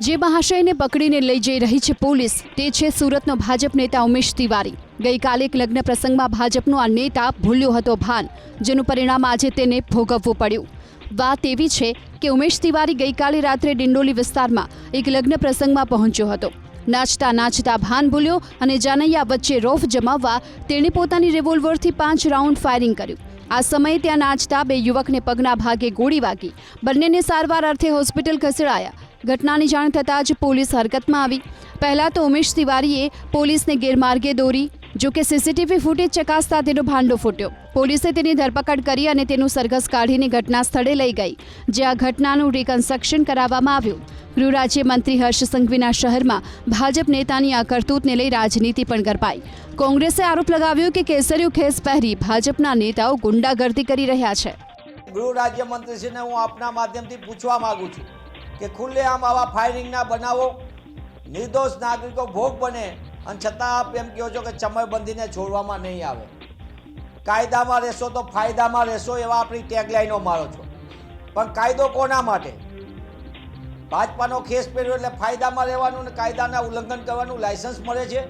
જે મહાશયને પકડીને લઈ જઈ રહી છે પોલીસ, તે છે સુરતનો ભાજપ નેતા ઉમેશ તિવારી. ગઈકાલે એક લગ્ન પ્રસંગમાં ભાજપનો આ નેતા ભૂલ્યો હતો ભાન, જેનું પરિણામ આજે તેને ભોગવવું પડ્યું. વાત એવી છે કે ઉમેશ તિવારી ગઈકાલે રાત્રે ડિંડોલી વિસ્તારમાં એક લગ્ન પ્રસંગમાં પહોંચ્યો હતો. નાચતા નાચતા ભાન ભૂલ્યો અને જાનૈયા વચ્ચે રોફ જમાવવા તેણે પોતાની રિવોલ્વરથી પાંચ રાઉન્ડ ફાયરિંગ કર્યું. આ સમયે ત્યાં નાચતા બે યુવકને પગના ભાગે ગોળી વાગી. બંનેને સારવાર અર્થે હોસ્પિટલ ખસેડાયા. ઘટનાની જાણ થતાં જ પોલીસ હરકતમાં આવી. પહેલાં તો ઉમેશ તિવારીએ પોલીસને ગેરમાર્ગે દોરી. જો કે સીસીટીવી ફૂટેજ ચકાસતા તેનો ભાંડો ફૂટ્યો. પોલીસે તેની ધરપકડ કરી અને તેનું સરઘસ કાઢીને ઘટના સ્થળે લઈ ગઈ, જે આ ઘટનાનું રિકન્સ્ટ્રક્શન કરાવવામાં આવ્યું. ગૃહ રાજ્યમંત્રી હર્ષ સંઘવીના શહેરમાં ભાજપ નેતાની આ કરતૂતને લઈ રાજનીતિ પણ ગરપાઈ. કોંગ્રેસે આરોપ લગાવ્યો કે કેસરીયું ખેસ પહેરી ભાજપના નેતાઓ ગુંડાગર્દી કરી રહ્યા છે. ગૃહ રાજ્યમંત્રીશ્રીને હું આપના માધ્યમથી પૂછવા માગું છું. કે ખુલ્લેઆમ આવા ફાયરિંગના બનાવો. નિર્દોષ નાગરિકો ભોગ બને અને છતાં આપ એમ કહો છો કે ચમરબંધીને છોડવામાં નહીં આવે. કાયદામાં રહેશો તો ફાયદામાં રહેશો એવા આપણી ટેગલાઈનો મારો છો. પણ કાયદો કોના માટે? ભાજપાનો ખેસ પહેર્યો એટલે ફાયદામાં રહેવાનું ને કાયદાના ઉલ્લંઘન કરવાનું લાયસન્સ મળે છે?